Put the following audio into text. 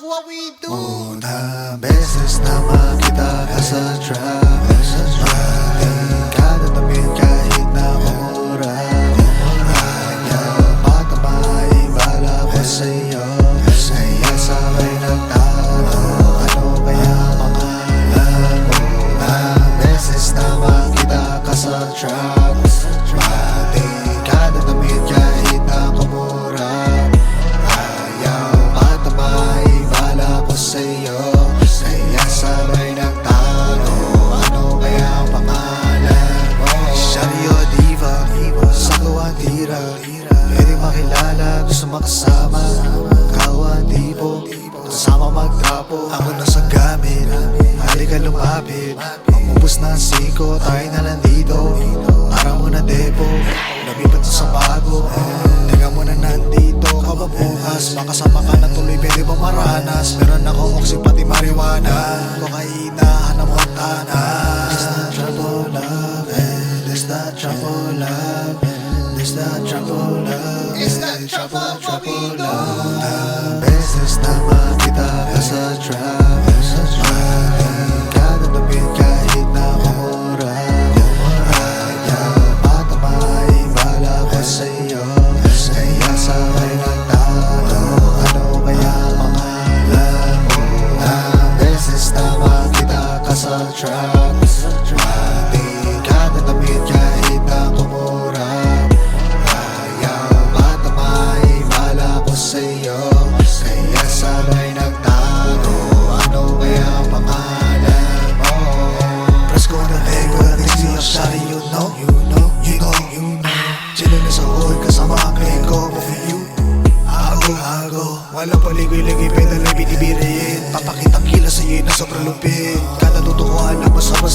what we do. Unang beses na makita ka sa makasama Kawa tipo, kasama magtrapo Ako na sa gamit, halika lumapit. Mamubos na ang siko, tayo na lang dito. Para mo na depo, lumipat sa bago. Teka mo na nandito ka ba bukas? Makasama ka na tuloy, pwede ba maranas? Meron ako oxy pati marijuana. Kokaina, Hannah Montana It's not trouble love, eh. It's not trouble love eh. It's not trouble love It's eh. trouble, we do. Unang beses na makita ka sa trap Maling ka tatapin kahit na kumura Ayaw patamay, bala ko sa'yo Kaya sabay nagtago Ano kaya pangalan mo? Unang beses na makita ka sa trap hago Walang paligoy-ligoy, pedal ay binibirin Papakitang kila sa'yo na sobrang lupit Kada tutukuan na masama